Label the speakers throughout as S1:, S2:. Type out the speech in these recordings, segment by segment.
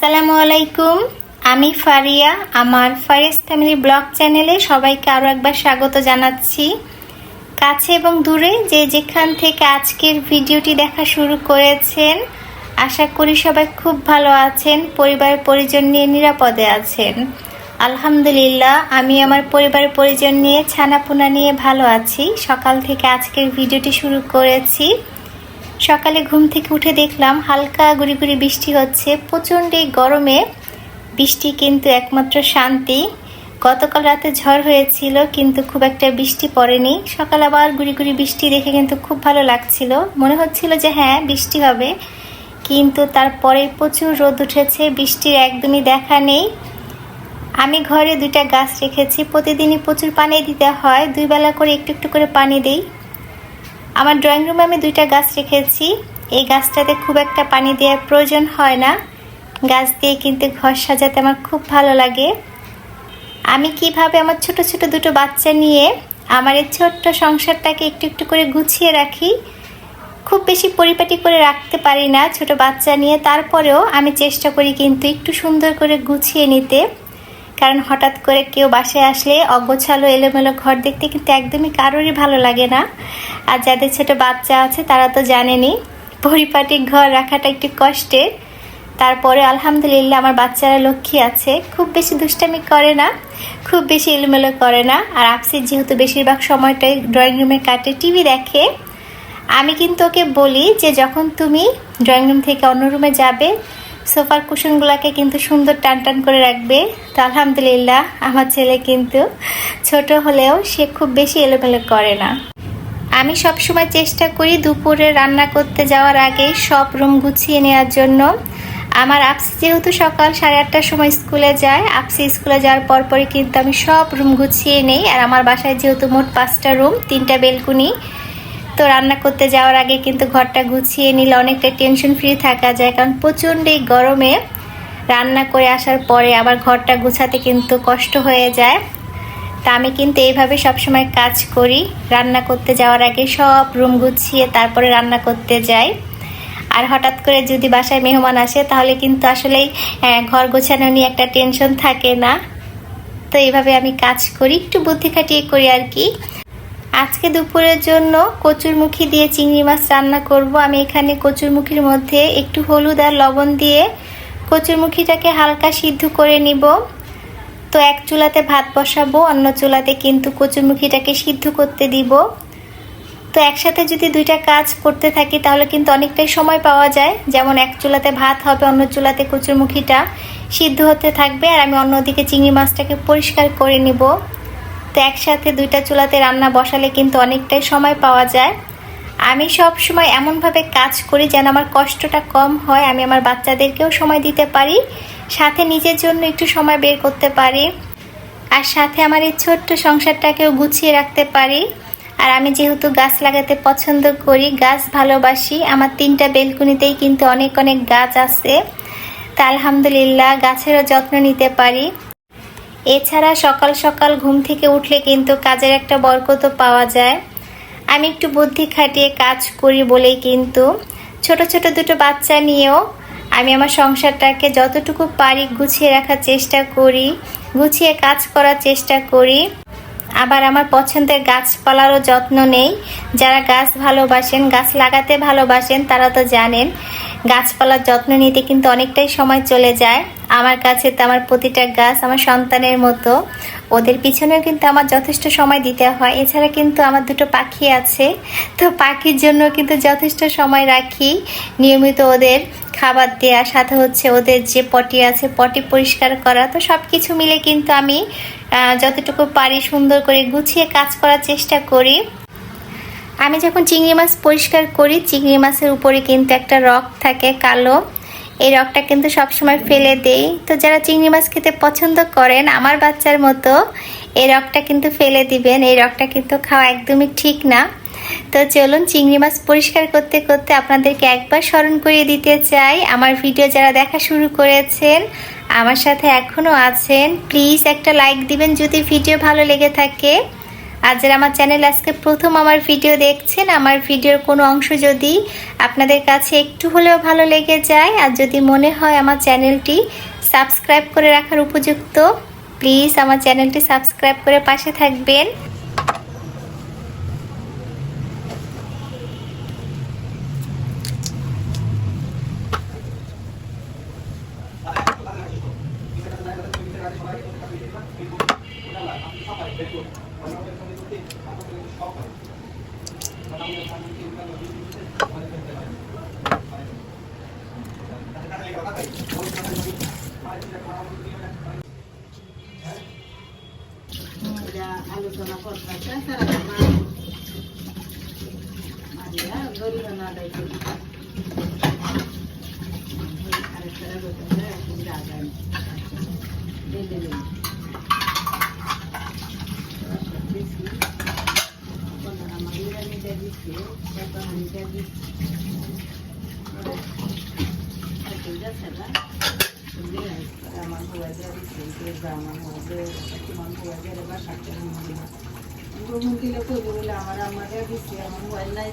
S1: আসসালামু আলাইকুম। আমি ফারিয়া, আমার ফারিয়াস ফ্যামিলি ব্লগ চ্যানেলে সবাইকে আরও একবার স্বাগত জানাচ্ছি। কাছে এবং দূরে যে যেখান থেকে আজকের ভিডিওটি দেখা শুরু করেছেন, আশা করি সবাই খুব ভালো আছেন, পরিবার পরিজন নিয়ে নিরাপদে আছেন। আলহামদুলিল্লাহ, আমি আমার পরিবার পরিজন নিয়ে, ছানাপোনা নিয়ে ভালো আছি। সকাল থেকে আজকের ভিডিওটি শুরু করেছি। সকালে ঘুম থেকে উঠে দেখলাম হালকা গুড়ি গুড়ি বৃষ্টি হচ্ছে প্রচণ্ড এই গরমে। বৃষ্টি কিন্তু একমাত্র শান্তি। গতকাল রাতে ঝড় হয়েছিল, কিন্তু খুব একটা বৃষ্টি পড়েনি। সকাল আবার গুড়ি গুড়ি বৃষ্টি দেখে কিন্তু খুব ভালো লাগছিল। মনে হচ্ছিল যে হ্যাঁ বৃষ্টি হবে। কিন্তু তারপরে প্রচুর রোদ উঠেছে, বৃষ্টির একদমই দেখা নেই। আমি ঘরে দুইটা গাছ রেখেছি, প্রতিদিনই প্রচুর পানি দিতে হয়। দুই বেলা করে একটু একটু করে পানি দিই। আমার ড্রয়িং রুমে আমি দুইটা গাছ রেখেছি। এই গাছটাতে খুব একটা পানি দেওয়ার প্রয়োজন হয় না। গাছ দিয়ে কিন্তু ঘর সাজাতে আমার খুব ভালো লাগে। আমি কীভাবে আমার ছোট ছোট দুটো বাচ্চা নিয়ে আমার এই ছোট্ট সংসারটাকে একটু একটু করে গুছিয়ে রাখি, খুব বেশি পরিপাটি করে রাখতে পারি না ছোট বাচ্চা নিয়ে। তারপরেও আমি চেষ্টা করি কিন্তু একটু সুন্দর করে গুছিয়ে নিতে। কারণ হঠাৎ করে কেউ বাসায় আসলে অগোছালো, এলোমেলো ঘর দেখতে কিন্তু একদমই কারোরই ভালো লাগে না। আর যাদের ছোট বাচ্চা আছে, তারা তো জানেনি পরিপাটি ঘর রাখাটা একটু কষ্টের। তারপরে আলহামদুলিল্লাহ আমার বাচ্চারা লক্ষ্মী আছে, খুব বেশি দুষ্টামি করে না, খুব বেশি এলোমেলো করে না। আর আপসির যেহেতু বেশিরভাগ সময়টাই ড্রয়িং রুমে কাটে, টিভি দেখে। আমি কিন্তু ওকে বলি যে যখন তুমি ড্রয়িং রুম থেকে অন্য রুমে যাবে সোফার কুশনগুলোকে কিন্তু সুন্দর টান টান করে রাখবে। তো আলহামদুলিল্লাহ, আমার ছেলে কিন্তু ছোট হলেও সে খুব বেশি এলোমেলো করে না। আমি সবসময় চেষ্টা করি দুপুরে রান্না করতে যাওয়ার আগে সব রুম গুছিয়ে নেওয়ার জন্য। আমার আপসি যেহেতু সকাল সাড়ে আটটার সময় স্কুলে যায়, আপসি স্কুলে যাওয়ার পরপরই কিন্তু আমি সব রুম গুছিয়ে নেই। আর আমার বাসায় যেহেতু মোট পাঁচটা রুম, তিনটা বেলকুনি তো রান্না করতে যাওয়ার আগে কিন্তু ঘরটা গুছিয়ে নিলে অনেকটা টেনশন ফ্রি থাকা যায়, কারণ প্রচণ্ড এই গরমে রান্না করে আসার পরে আবার ঘরটা গুছাতে কিন্তু কষ্ট হয়ে যায়। তা আমি কিন্তু এইভাবে সবসময় কাজ করি, রান্না করতে যাওয়ার আগে সব রুম গুছিয়ে তারপরে রান্না করতে যাই। আর হঠাৎ করে যদি বাসায় মেহমান আসে, তাহলে কিন্তু আসলেই ঘর গোছানো নিয়ে একটা টেনশন থাকে না। তো এইভাবে আমি কাজ করি, একটু বুদ্ধি খাটিয়ে করি আর কি। আজকে দুপুরের জন্য কচুরমুখী দিয়ে চিংড়ি মাছ রান্না করব। আমি এখানে কচুরমুখির মধ্যে একটু হলুদ আর লবণ দিয়ে কচুরমুখিটাকে হালকা সিদ্ধ করে নিব। তো এক চুলাতে ভাত বসাবো, অন্য চুলাতে কিন্তু কচুরমুখিটাকে সিদ্ধ করতে দিব। তো একসাথে যদি দুইটা কাজ করতে থাকি, তাহলে কিন্তু অনেকটাই সময় পাওয়া যায়। যেমন এক চুলাতে ভাত হবে, অন্য চুলাতে কচুরমুখিটা সিদ্ধ হতে থাকবে। আর আমি অন্যদিকে চিংড়ি মাছটাকে পরিষ্কার করে নিব। তো একসাথে দুইটা চুলাতে রান্না বসালে কিন্তু অনেকটাই সময় পাওয়া যায়। আমি সব সময় এমনভাবে কাজ করি যেন আমার কষ্টটা কম হয়, আমি আমার বাচ্চাদেরকেও সময় দিতে পারি, সাথে নিজের জন্য একটু সময় বের করতে পারি, আর সাথে আমার এই ছোট্ট সংসারটাকেও গুছিয়ে রাখতে পারি। আর আমি যেহেতু গাছ লাগাতে পছন্দ করি, গাছ ভালোবাসি, আমার তিনটা বেলকুনিতেই কিন্তু অনেক অনেক গাছ আছে। তা আলহামদুলিল্লাহ গাছেরও যত্ন নিতে পারি। এছাড়া সকাল সকাল ঘুম থেকে উঠলে কিন্তু কাজের একটা বরকত পাওয়া যায়। আমি একটু বুদ্ধি খাটিয়ে কাজ করি বলেই কিন্তু ছোট ছোট দুটো বাচ্চা নিয়েও আমি আমার সংসারটাকে যতটুকু পারি গুছিয়ে রাখার চেষ্টা করি, গুছিয়ে কাজ করার চেষ্টা করি। আবার আমার পছন্দের গাছপালারও যত্ন নেই। যারা গাছ ভালোবাসেন, গাছ লাগাতে ভালোবাসেন, তারা তো জানেন গাছপালার যত্ন নিতে কিন্তু অনেকটাই সময় চলে যায়। আমার কাছে তো আমার প্রতিটা গাছ আমার সন্তানের মতো। ওদের পিছনেও কিন্তু আমার যথেষ্ট সময় দিতে হয়। এছাড়া কিন্তু আমার দুটো পাখি আছে। তো পাখির জন্য কিন্তু যথেষ্ট সময় রাখি। নিয়মিত ওদের খাবার দেওয়া, সাথে হচ্ছে ওদের যে পটি আছে, পটি পরিষ্কার করা। তো সব কিছু মিলে কিন্তু আমি যতটুকু পারি সুন্দর করে গুছিয়ে কাজ করার চেষ্টা করি। আমি যখন চিংড়ি মাছ পরিষ্কার করি, চিংড়ি মাছের উপরে কিন্তু একটা রক থাকে কালো। এই রকটা কিন্তু সবসময় ফেলে দেই। তো যারা চিংড়ি মাছ খেতে পছন্দ করেন, আমার বাচ্চার মতো এই রকটা কিন্তু ফেলে দিবেন। এই রকটা কিন্তু খাওয়া একদমই ঠিক না। তো চলুন চিংড়ি মাছ পরিষ্কার করতে করতে আপনাদেরকে একবার স্মরণ করিয়ে দিতে চাই। আমার ভিডিও যারা দেখা শুরু করেছেন, আমার সাথে এখনও আছেন প্লিজ একটা লাইক দিবেন যদি ভিডিও ভালো লেগে থাকে। আর যারা আমার চ্যানেল আজকে প্রথম আমার ভিডিও দেখছেন, আমার ভিডিওর কোনো অংশ যদি আপনাদের কাছে একটু হলেও ভালো লেগে যায়, আর যদি মনে হয় আমার চ্যানেলটি সাবস্ক্রাইব করে রাখার উপযুক্ত, প্লিজ আমার চ্যানেলটি সাবস্ক্রাইব করে পাশে থাকবেন।
S2: এটা আমার বুয়া দিয়ে আমার বুয়া দিয়ে বা দিলে করব বলে আমার আমাদের দিচ্ছে আমার মোবাইল নাই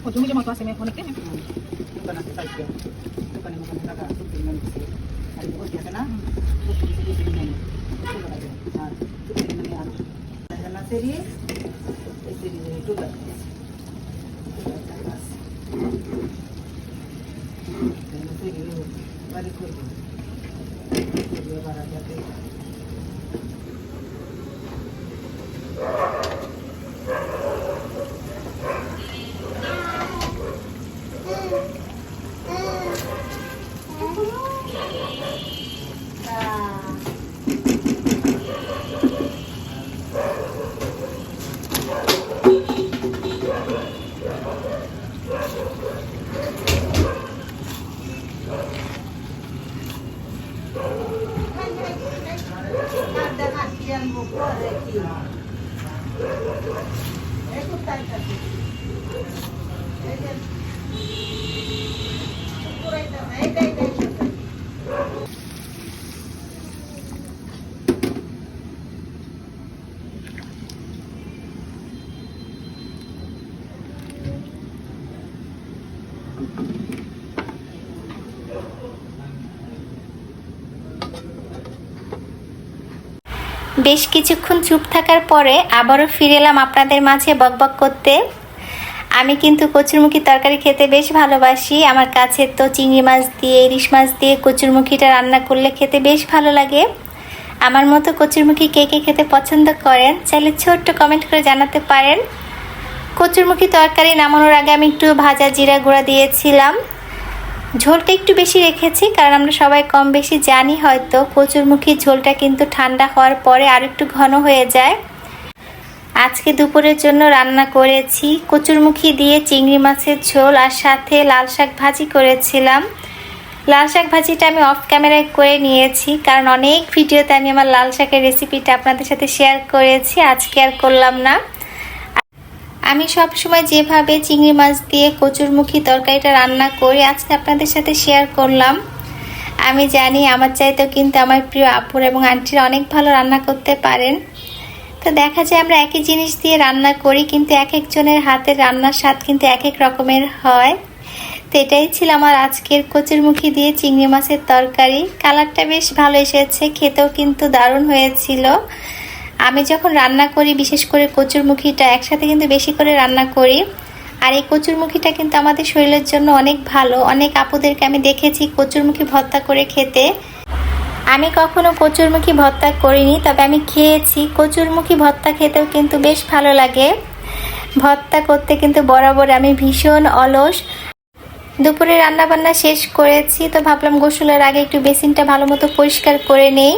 S2: ujung ujung motor semen konik
S3: kan? Bukan nanti saya juga.
S2: Bukan yang bukan Thank you.
S1: বেশ কিছুক্ষণ চুপ থাকার পরে আবারও ফিরে এলাম আপনাদের মাঝে বকবক করতে। আমি কিন্তু কচুরমুখী তরকারি খেতে বেশ ভালোবাসি। আমার কাছে তো চিংড়ি মাছ দিয়ে, ইলিশ মাছ দিয়ে কচুরমুখীটা রান্না করলে খেতে বেশ ভালো লাগে। আমার মতো কচুরমুখী কে কে খেতে পছন্দ করেন, চাইলে ছোট্ট কমেন্ট করে জানাতে পারেন। কচুরমুখী তরকারি নামানোর আগে আমি একটু ভাজা জিরা গুঁড়া দিয়েছিলাম। ঝোলটা একটু বেশি রেখেছি, কারণ আমরা সবাই কম বেশি জানি হয়তো। কচুরমুখী ঝোলটা কিন্তু ঠান্ডা হওয়ার পরে আর একটু ঘন হয়ে যায়। আজকে দুপুরের জন্য রান্না করেছি কচুরমুখী দিয়ে চিংড়ি মাছের ঝোল আর সাথে লাল শাক ভাজি করেছিলাম। লাল শাক ভাজিটা আমি অফ ক্যামেরায় করে নিয়েছি, কারণ অনেক ভিডিওতে আমি আমার লাল শাকের রেসিপিটা আপনাদের সাথে শেয়ার করেছি, আজকে আর করলাম না। আমি সব সময় যেভাবে চিংড়ি মাছ দিয়ে কচুরমুখী তরকারিটা রান্না করি, আজকে আপনাদের সাথে শেয়ার করলাম। আমি জানি আমার চাইতেও কিন্তু আমার প্রিয় আপুর এবং আন্টিরা অনেক ভালো রান্না করতে পারেন। তো দেখা যায় আমরা একই জিনিস দিয়ে রান্না করি, কিন্তু এক একজনের হাতের রান্নার স্বাদ কিন্তু এক এক রকমের হয়। তো এটাই ছিল আমার আজকের কচুরমুখী দিয়ে চিংড়ি মাছের তরকারি। কালারটা বেশ ভালো এসেছে, খেতেও কিন্তু দারুণ হয়েছিল। আমি যখন রান্না করি, বিশেষ করে কচুরমুখীটা, একসাথে কিন্তু বেশি করে রান্না করি। আর এই কচুরমুখীটা কিন্তু আমাদের শরীরের জন্য অনেক ভালো। অনেক আপুদেরকে আমি দেখেছি কচুরমুখী ভর্তা করে খেতে। আমি কখনো কচুরমুখী ভর্তা করিনি, তবে আমি খেয়েছি। কচুরমুখী ভর্তা খেতেও কিন্তু বেশ ভালো লাগে। ভর্তা করতে কিন্তু বরাবর আমি ভীষণ অলস। দুপুরে রান্নাবান্না শেষ করেছি, তো ভাবলাম গোসলের আগে একটু বেসিনটা ভালো মতো পরিষ্কার করে নেই।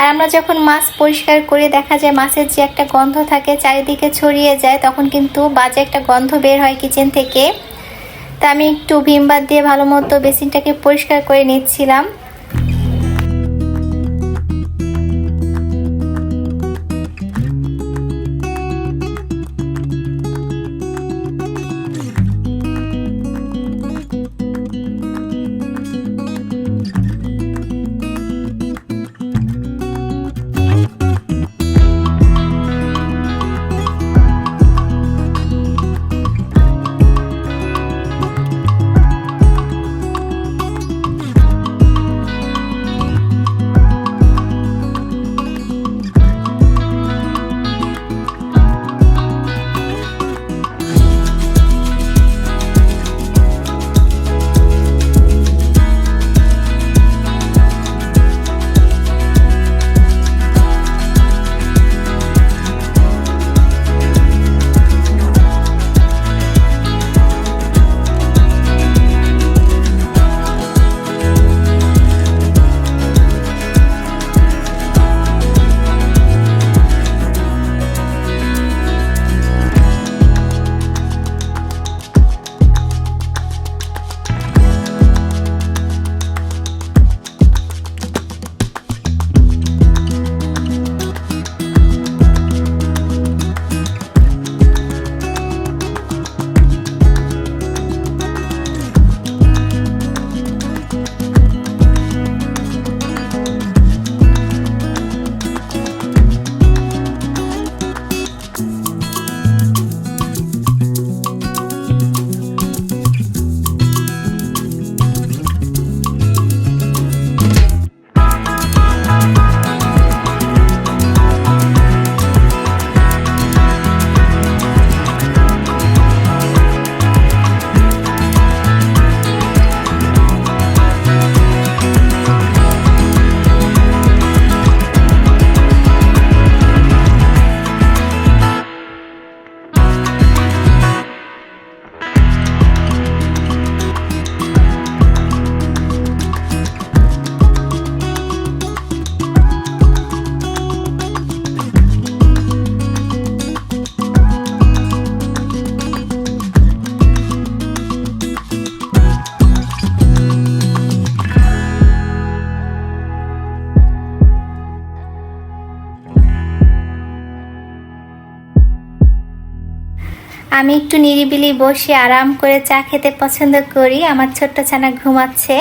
S1: আর আমরা যখন মাছ পরিষ্কার করে দেখা যায় মাছের যে একটা গন্ধ থাকে চারিদিকে ছড়িয়ে যায়, তখন কিন্তু বাজে একটা গন্ধ বের হয় কিচেন থেকে। তা আমি একটু ভিমবার দিয়ে ভালো মতো বেসিনটাকে পরিষ্কার করে নিচ্ছিলাম। আমি একটু নিরিবিলি বসে আরাম করে চা খেতে পছন্দ করি। আমার ছোট্ট ছানা ঘুমাচ্ছে।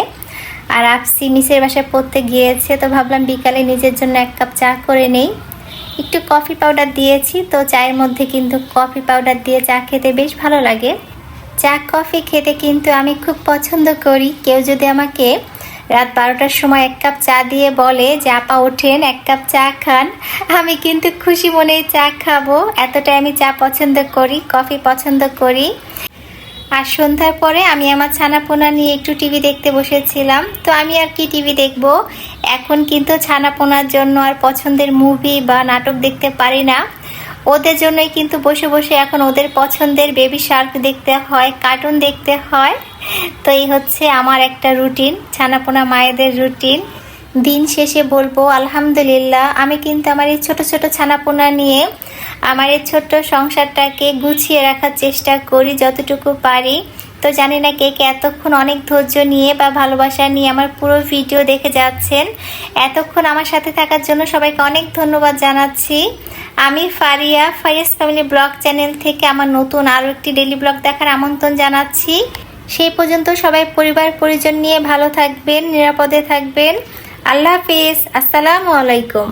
S1: আর আপসি মিসের বাসায় পড়তে গিয়েছে, তো ভাবলাম বিকালে নিজের জন্য এক কাপ চা করে নেই। একটু কফি পাউডার দিয়েছি, তো চায়ের মধ্যে কিন্তু কফি পাউডার দিয়ে চা খেতে বেশ ভালো লাগে। চা, কফি খেতে কিন্তু আমি খুব পছন্দ করি। কেউ যদি আমাকে রাত বারোটার সময় এক কাপ চা দিয়ে বলে যে, আপা, ওঠেন, এক কাপ চা খান। আমি কিন্তু খুশি মনেই চা খাব। এতটাই আমি চা পছন্দ করি, কফি পছন্দ করি। আর সন্ধ্যার পরে আমি আমার ছানাপোনা নিয়ে একটু টিভি দেখতে বসেছিলাম। তো আমি আর কি টিভি দেখব? এখন কিন্তু ছানাপোনার জন্য আর পছন্দের মুভি বা নাটক দেখতে পারি না। ওদের জন্যই কিন্তু বসে বসে এখন ওদের পছন্দের বেবি শার্ক দেখতে হয় কার্টুন দেখতে হয়। তো এই হচ্ছে আমার একটা রুটিন, ছানাপোনা মায়েদের রুটিন। দিন শেষে বলব, আলহামদুলিল্লাহ, আমি কিন্তু আমার এই ছোট ছোট ছানাপোনা নিয়ে আমার এই ছোট্ট সংসারটাকে গুছিয়ে রাখার চেষ্টা করি যতটুকু পারি। তো জানি না কে কে এতক্ষণ অনেক ধৈর্য নিয়ে বা ভালোবাসা নিয়ে আমার পুরো ভিডিও দেখে যাচ্ছেন। এতক্ষণ আমার সাথে থাকার জন্য সবাইকে অনেক ধন্যবাদ জানাচ্ছি। আমি Faria, Faria's family blog channel থেকে আমার নতুন আরও একটি ডেলি ব্লগ দেখার আমন্ত্রণ জানাচ্ছি। সেই পর্যন্ত সবাই পরিবার পরিজন নিয়ে ভালো থাকবেন নিরাপদে থাকবেন। আল্লাহ হাফিজ। আসসালামু আলাইকুম।